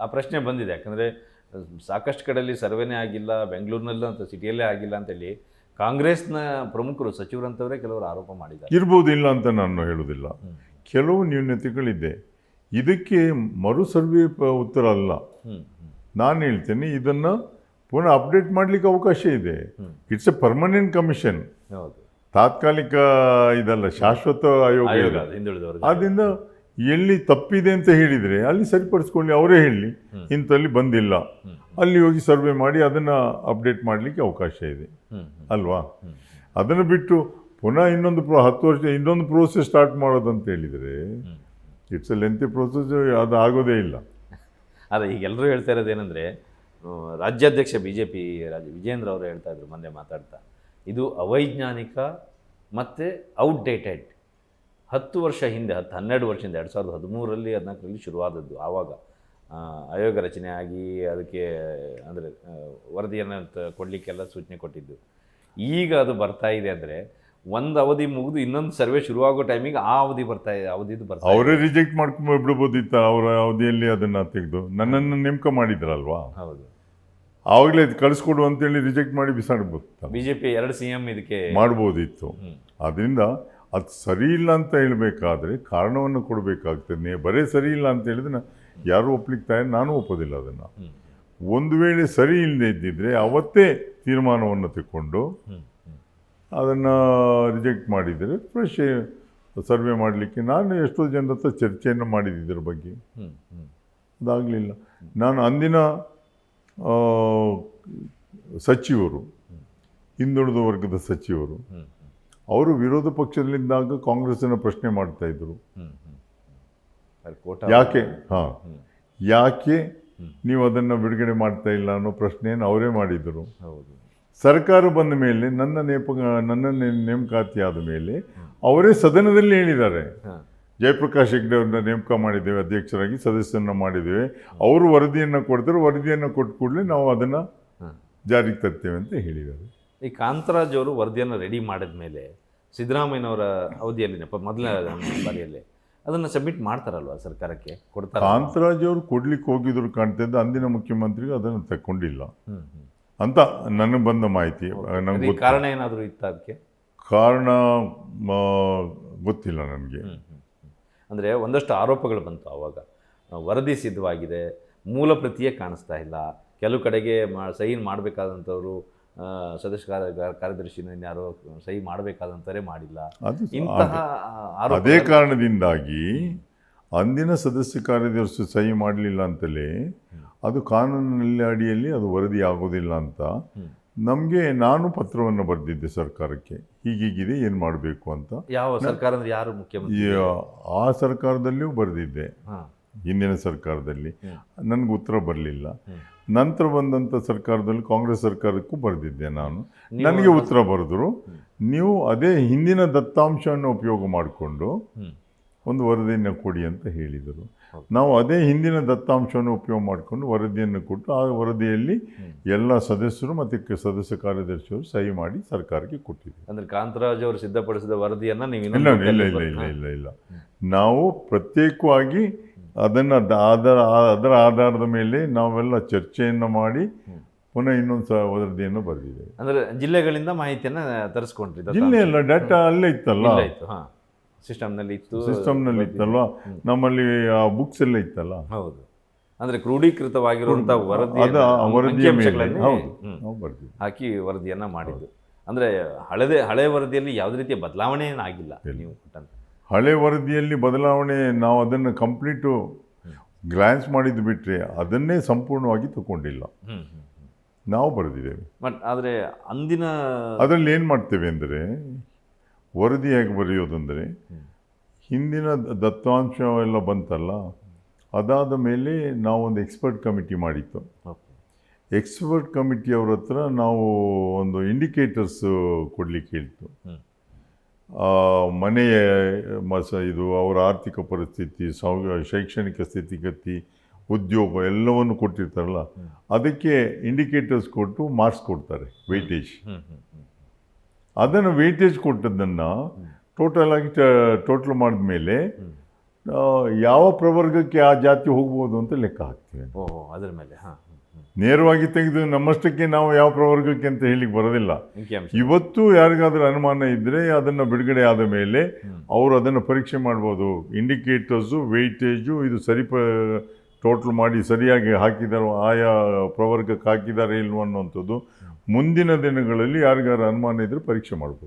ಆ ಪ್ರಶ್ನೆ ಬಂದಿದೆ. ಯಾಕಂದರೆ ಸಾಕಷ್ಟು ಕಡೆಯಲ್ಲಿ ಸರ್ವೇನೇ ಆಗಿಲ್ಲ ಬೆಂಗಳೂರಿನಲ್ಲೂ ಅಂತ ಸಿಟಿಯಲ್ಲೇ ಆಗಿಲ್ಲ ಅಂತೇಳಿ ಕಾಂಗ್ರೆಸ್ನ ಪ್ರಮುಖರು ಸಚಿವರಂತವರೇ ಕೆಲವರು ಆರೋಪ ಮಾಡಿದ್ದಾರೆ. ಇರ್ಬೋದಿಲ್ಲ ಅಂತ ನಾನು ಹೇಳುವುದಿಲ್ಲ. ಕೆಲವು ನ್ಯೂನತೆಗಳಿದೆ. ಇದಕ್ಕೆ ಮರು ಸರ್ವೆ ಉತ್ತರ ಅಲ್ಲ. ನಾನು ಹೇಳ್ತೇನೆ ಇದನ್ನು ಪುನಃ ಅಪ್ಡೇಟ್ ಮಾಡಲಿಕ್ಕೆ ಅವಕಾಶ ಇದೆ. ಇಟ್ಸ್ ಎ ಪರ್ಮನೆಂಟ್ ಕಮಿಷನ್ ತಾತ್ಕಾಲಿಕ ಇದಲ್ಲ ಶಾಶ್ವತ ಆಯೋಗ ಆಯೋಗ ಎಲ್ಲಿ ತಪ್ಪಿದೆ ಅಂತ ಹೇಳಿದರೆ ಅಲ್ಲಿ ಸರಿಪಡಿಸ್ಕೊಳ್ಳಿ ಅವರೇ ಹೇಳಿ. ಇಂಥಲ್ಲಿ ಬಂದಿಲ್ಲ. ಅಲ್ಲಿ ಹೋಗಿ ಸರ್ವೆ ಮಾಡಿ ಅದನ್ನು ಅಪ್ಡೇಟ್ ಮಾಡಲಿಕ್ಕೆ ಅವಕಾಶ ಇದೆ. ಅಲ್ವಾ. ಅದನ್ನು ಬಿಟ್ಟು ಪುನಃ ಇನ್ನೊಂದು ಪ್ರೋ ಹತ್ತು ವರ್ಷ ಇನ್ನೊಂದು ಪ್ರೋಸೆಸ್ ಸ್ಟಾರ್ಟ್ ಮಾಡೋದಂತ ಹೇಳಿದರೆ hmm. It's a lengthy process ಅದು ಆಗೋದೇ ಇಲ್ಲ. ಅದೇ ಈಗ ಎಲ್ಲರೂ ಹೇಳ್ತಾ ಇರೋದೇನೆಂದರೆ ರಾಜ್ಯಾಧ್ಯಕ್ಷ ಬಿ ಜೆ ಪಿ ರಾಜ ವಿಜೇಂದ್ರ ಅವರು ಹೇಳ್ತಾ ಇದ್ರು ಮೊನ್ನೆ ಮಾತಾಡ್ತಾ. ಇದು ಅವೈಜ್ಞಾನಿಕ ಮತ್ತು ಔಟ್ಡೇಟೆಡ್ ಹತ್ತು ವರ್ಷ ಹಿಂದೆ ಹತ್ತು ಹನ್ನೆರಡು ವರ್ಷದಿಂದ ಎರಡು ಸಾವಿರದ ಹದಿಮೂರರಲ್ಲಿ ಹದಿನಾಲ್ಕರಲ್ಲಿ ಶುರುವಾದದ್ದು. ಆವಾಗ ಆಯೋಗ ರಚನೆ ಆಗಿ ಅದಕ್ಕೆ ಅಂದರೆ ವರದಿಯನ್ನು ಕೊಡಲಿಕ್ಕೆಲ್ಲ ಸೂಚನೆ ಕೊಟ್ಟಿದ್ದು. ಈಗ ಅದು ಬರ್ತಾ ಇದೆ ಅಂದರೆ ಒಂದು ಅವಧಿ ಮುಗಿದು ಇನ್ನೊಂದು ಸರ್ವೆ ಶುರುವಾಗೋ ಟೈಮಿಗೆ ಆ ಅವಧಿ ಬರ್ತಾ ಇದೆ ಅವಧಿದು ಬರ್ತಾ. ಅವರೇ ರಿಜೆಕ್ಟ್ ಮಾಡ್ಕೊಂಡು ಬಿಡ್ಬೋದಿತ್ತ ಅವರ ಅವಧಿಯಲ್ಲಿ ಅದನ್ನು ತೆಗೆದು? ನನ್ನನ್ನು ನೇಮಕ ಮಾಡಿದ್ರಲ್ವಾ? ಹೌದು. ಆವಾಗಲೇ ಅದು ಕಳಿಸ್ಕೊಡು ಅಂತೇಳಿ ರಿಜೆಕ್ಟ್ ಮಾಡಿ ಬಿಸಾಡ್ಬೋದು ಬಿ ಜೆ ಪಿ ಎರಡು ಸಿ ಎಂ ಇದಕ್ಕೆ ಮಾಡ್ಬೋದಿತ್ತು. ಹ್ಮ್. ಅದು ಸರಿ ಇಲ್ಲ ಅಂತ ಹೇಳಬೇಕಾದ್ರೆ ಕಾರಣವನ್ನು ಕೊಡಬೇಕಾಗ್ತದೆ ಬರೇ ಸರಿ ಇಲ್ಲ ಅಂತ ಹೇಳಿದ್ರೆ ಯಾರೂ ಯಾರು ಒಪ್ಲಿಕ್ಕೆ ತಾಯಿ ನಾನು ಒಪ್ಪೋದಿಲ್ಲ ಅದನ್ನು. ಒಂದು ವೇಳೆ ಸರಿ ಇಲ್ಲದೆ ಇದ್ದಿದ್ದರೆ ಅವತ್ತೇ ತೀರ್ಮಾನವನ್ನು ತಗೊಂಡು. ಅದನ್ನು ರಿಜೆಕ್ಟ್ ಮಾಡಿದರೆ ಫ್ರೆಶ್ ಸರ್ವೆ ಮಾಡಲಿಕ್ಕೆ ನಾನು ಎಷ್ಟೋ ಜನರ ಹತ್ರ ಚರ್ಚೆಯನ್ನು ಮಾಡಿದ್ದೆ ಇದ್ರ ಬಗ್ಗೆ. ಅದಾಗಲಿಲ್ಲ ನಾನು ಅಂದಿನ ಸಚಿವರು ಹಿಂದುಳಿದ ವರ್ಗದ ಸಚಿವರು. ಅವರು ವಿರೋಧ ಪಕ್ಷದಲ್ಲಿದ್ದಾಗ ಕಾಂಗ್ರೆಸ್ಸನ್ನು ಪ್ರಶ್ನೆ ಮಾಡ್ತಾ ಇದ್ರು. ಯಾಕೆ? ಹಾಂ. ಯಾಕೆ. ನೀವು ಅದನ್ನು ಬಿಡುಗಡೆ ಮಾಡ್ತಾ ಇಲ್ಲ ಅನ್ನೋ ಪ್ರಶ್ನೆಯನ್ನು ಅವರೇ ಮಾಡಿದರು. ಹೌದು. ಸರ್ಕಾರ ಬಂದ ಮೇಲೆ ನನ್ನ ನೇಪ ನನ್ನ ನೇಮಕಾತಿ ಆದ ಮೇಲೆ ಅವರೇ ಸದನದಲ್ಲಿ ಹೇಳಿದ್ದಾರೆ. ಜಯಪ್ರಕಾಶ್ ಹೆಗ್ಡೆ ಅವ್ರನ್ನ ನೇಮಕ ಮಾಡಿದ್ದೇವೆ ಅಧ್ಯಕ್ಷರಾಗಿ ಸದಸ್ಯರನ್ನ ಮಾಡಿದ್ದೇವೆ. ಅವರು ವರದಿಯನ್ನು ಕೊಡ್ತಾರೆ ವರದಿಯನ್ನು ಕೊಟ್ಟ ಕೂಡಲೇ ನಾವು ಅದನ್ನು. ಜಾರಿಗೆ ತರ್ತೇವೆ ಅಂತ ಹೇಳಿದ್ದಾರೆ. ಈ ಕಾಂತರಾಜ್ ಅವರು ವರದಿಯನ್ನು ರೆಡಿ ಮಾಡಿದ ಮೇಲೆ ಸಿದ್ದರಾಮಯ್ಯನವರ ಅವಧಿಯಲ್ಲಿ ಮೊದಲನೇ ಮೊದಲ ಬಾರಿಯಲ್ಲಿ ಅದನ್ನು ಸಬ್ಮಿಟ್ ಮಾಡ್ತಾರಲ್ವ ಸರ್ಕಾರಕ್ಕೆ? ಕೊಡ್ತಾರೆ ಕಾಂತರಾಜ್ ಅವರು ಕೊಡ್ಲಿಕ್ಕೆ ಹೋಗಿದ್ರು ಕಾಣ್ತಿದ್ದ ಅಂದಿನ ಮುಖ್ಯಮಂತ್ರಿಗೂ ಅದನ್ನು ತಕ್ಕೊಂಡಿಲ್ಲ. ಅಂತ ನನಗೆ ಬಂದ ಮಾಹಿತಿ ನನಗೆ ಕಾರಣ ಏನಾದರೂ ಇತ್ತ ಅದಕ್ಕೆ? ಕಾರಣ ಗೊತ್ತಿಲ್ಲ ನನಗೆ. ಅಂದ್ರೆ ಒಂದಷ್ಟು ಆರೋಪಗಳು ಬಂತು ಆವಾಗ ವರದಿ ಸಿದ್ಧವಾಗಿದೆ ಮೂಲ ಪ್ರತಿಯೇ ಕಾಣಿಸ್ತಾ ಇಲ್ಲ. ಕೆಲವು ಕಡೆಗೆ ಮಾ ಸೈನ್ ಮಾಡಬೇಕಾದಂಥವ್ರು ಸದಸ್ಯ ಕಾರ್ಯ ಕಾರ್ಯದರ್ಶಿನ ಯಾರೋ ಸಹಿ ಮಾಡಬೇಕಾದಂತಾರೆ ಮಾಡಿಲ್ಲ. ಅದು ಇಂತಹ ಅದೇ. ಕಾರಣದಿಂದಾಗಿ ಅಂದಿನ ಸದಸ್ಯ ಕಾರ್ಯದರ್ಶಿ ಸಹಿ ಮಾಡಲಿಲ್ಲ ಅಂತಲೇ ಅದು ಕಾನೂನಿನಲ್ಲಿ ಅಡಿಯಲ್ಲಿ ಅದು ವರದಿ ಆಗೋದಿಲ್ಲ ಅಂತ. ನಮಗೆ ನಾನು ಪತ್ರವನ್ನು ಬರೆದಿದ್ದೆ ಸರ್ಕಾರಕ್ಕೆ. ಹೀಗೀಗಿದೆ ಏನು ಮಾಡಬೇಕು ಅಂತ. ಯಾವ ಸರ್ಕಾರ ಯಾರು ಮುಖ್ಯಮಂತ್ರಿ? ಆ ಸರ್ಕಾರದಲ್ಲಿಯೂ ಬರೆದಿದ್ದೆ. ಹಾ. ಹಿಂದಿನ ಸರ್ಕಾರದಲ್ಲಿ. ನನಗೆ ಉತ್ತರ ಬರಲಿಲ್ಲ. ನಂತರ ಬಂದಂಥ ಸರ್ಕಾರದಲ್ಲಿ ಕಾಂಗ್ರೆಸ್ ಸರ್ಕಾರಕ್ಕೂ ಬರೆದಿದ್ದೆ ನಾನು. ನನಗೆ ಉತ್ತರ ಬರೆದ್ರು. ನೀವು ಅದೇ ಹಿಂದಿನ ದತ್ತಾಂಶವನ್ನು ಉಪಯೋಗ ಮಾಡಿಕೊಂಡು ಒಂದು ವರದಿಯನ್ನು ಕೊಡಿ ಅಂತ ಹೇಳಿದರು. ನಾವು ಅದೇ ಹಿಂದಿನ ದತ್ತಾಂಶವನ್ನು ಉಪಯೋಗ ಮಾಡಿಕೊಂಡು ವರದಿಯನ್ನು ಕೊಟ್ಟು ಆ ವರದಿಯಲ್ಲಿ. ಎಲ್ಲ ಸದಸ್ಯರು ಮತ್ತು ಸದಸ್ಯ ಕಾರ್ಯದರ್ಶಿಯವರು ಸಹಿ ಮಾಡಿ ಸರ್ಕಾರಕ್ಕೆ ಕೊಟ್ಟಿದ್ದರು ಅಂದ್ರೆ ಕಾಂತರಾಜ್ ಅವರು ಸಿದ್ಧಪಡಿಸಿದ ವರದಿಯನ್ನು ನೀವು ಇಲ್ಲ ಇಲ್ಲ ಇಲ್ಲ ಇಲ್ಲ ಇಲ್ಲ ನಾವು ಪ್ರತ್ಯೇಕವಾಗಿ ಅದನ್ನು ಅದರ ಅದರ ಆಧಾರದ ಮೇಲೆ ನಾವೆಲ್ಲ ಚರ್ಚೆಯನ್ನು ಮಾಡಿ. ಪುನಃ ಇನ್ನೊಂದು ಸಹ ವರದಿಯನ್ನು ಬರೆದಿದ್ದೇವೆ. ಅಂದ್ರೆ ಜಿಲ್ಲೆಗಳಿಂದ ಮಾಹಿತಿಯನ್ನು ತರಿಸ್ಕೊಂಡ್ರಿ ಜಿಲ್ಲೆ ಅಲ್ಲ ಡಾಟಾ ಅಲ್ಲೇ ಇತ್ತಲ್ಲ? ಸಿಸ್ಟಮ್ನಲ್ಲಿ ಇತ್ತು ಸಿಸ್ಟಮ್ನಲ್ಲಿ ಇತ್ತಲ್ವ? ನಮ್ಮಲ್ಲಿ ಆ ಬುಕ್ಸ್ ಎಲ್ಲ ಇತ್ತಲ್ಲ? ಹೌದು. ಅಂದ್ರೆ ಕ್ರೋಢೀಕೃತವಾಗಿರುವಂಥ ವರದಿ ಹೌದು. ಹಾಕಿ ವರದಿಯನ್ನ ಮಾಡಿದ್ದು. ಅಂದ್ರೆ ಹಳೆದೇ ಹಳೆ ವರದಿಯಲ್ಲಿ ಯಾವುದೇ ರೀತಿಯ ಬದಲಾವಣೆ ಏನಾಗಿಲ್ಲ ನೀವು ಕೊಟ್ಟಂತೆ. ಹಳೆ ವರದಿಯಲ್ಲಿ ಬದಲಾವಣೆ ನಾವು ಅದನ್ನು ಕಂಪ್ಲೀಟು ಗ್ಲಾನ್ಸ್ ಮಾಡಿದ್ದು ಬಿಟ್ಟರೆ ಅದನ್ನೇ ಸಂಪೂರ್ಣವಾಗಿ ತಗೊಂಡಿಲ್ಲ. ನಾವು ಬರೆದಿದ್ದೇವೆ. ಬಟ್ ಆದರೆ ಅಂದಿನ ಅದರಲ್ಲಿ ಏನು ಮಾಡ್ತೇವೆ ಅಂದರೆ ವರದಿ ಹೇಗೆ ಬರೆಯೋದಂದರೆ ಹಿಂದಿನ ದತ್ತಾಂಶ ಎಲ್ಲ ಬಂತಲ್ಲ ಅದಾದ ಮೇಲೆ ನಾವೊಂದು ಎಕ್ಸ್ಪರ್ಟ್ ಕಮಿಟಿ ಮಾಡಿತ್ತು. ಎಕ್ಸ್ಪರ್ಟ್ ಕಮಿಟಿಯವ್ರ ಹತ್ರ ನಾವು ಒಂದು ಇಂಡಿಕೇಟರ್ಸ್ ಕೊಡಲಿಕ್ಕೆ ಹೇಳ್ತು. ಮನೆಯ ಮಸ ಇದು ಅವರ ಆರ್ಥಿಕ ಪರಿಸ್ಥಿತಿ ಸೌ ಶೈಕ್ಷಣಿಕ ಸ್ಥಿತಿಗತಿ ಉದ್ಯೋಗ ಎಲ್ಲವನ್ನು ಕೊಟ್ಟಿರ್ತಾರಲ್ಲ ಅದಕ್ಕೆ ಇಂಡಿಕೇಟರ್ಸ್ ಕೊಟ್ಟು ಮಾರ್ಕ್ಸ್ ಕೊಡ್ತಾರೆ ವೆಯ್ಟೇಜ್ ಅದನ್ನು ವೆಯ್ಟೇಜ್ ಕೊಟ್ಟದ್ದನ್ನು ಟೋಟಲ್ ಆಗಿ ಟೋಟಲ್ ಮಾಡಿದ ಮೇಲೆ ಯಾವ ಪ್ರವರ್ಗಕ್ಕೆ ಆ ಜಾತಿ ಹೋಗ್ಬೋದು ಅಂತ ಲೆಕ್ಕ ಹಾಕ್ತೀವಿ ಓಹೋ ಅದರ ಮೇಲೆ ಹಾಂ. ನೇರವಾಗಿ ತೆಗೆದು ನಮ್ಮಷ್ಟಕ್ಕೆ ನಾವು ಯಾವ ಪ್ರವರ್ಗಕ್ಕೆ ಅಂತ ಹೇಳಿಕ್ಕೆ ಬರೋದಿಲ್ಲ. ಇವತ್ತು ಯಾರಿಗಾದ್ರೂ ಅನುಮಾನ ಇದ್ರೆ ಅದನ್ನು ಬಿಡುಗಡೆ ಆದ ಮೇಲೆ ಅವರು ಅದನ್ನು ಪರೀಕ್ಷೆ ಮಾಡ್ಬೋದು. ಇಂಡಿಕೇಟರ್ಸು ವೆಯ್ಟೇಜು ಇದು ಸರಿ ಪ ಟೋಟಲ್ ಮಾಡಿ ಸರಿಯಾಗಿ ಹಾಕಿದಾರೋ ಆಯಾ ಪ್ರವರ್ಗಕ್ಕೆ ಹಾಕಿದ್ದಾರೆ ಇಲ್ವೋ ಅನ್ನುವಂಥದ್ದು ಮುಂದಿನ ದಿನಗಳಲ್ಲಿ ಯಾರಿಗಾದ್ರೂ ಅನುಮಾನ ಇದ್ರೆ ಪರೀಕ್ಷೆ ಮಾಡ್ಬೋದು.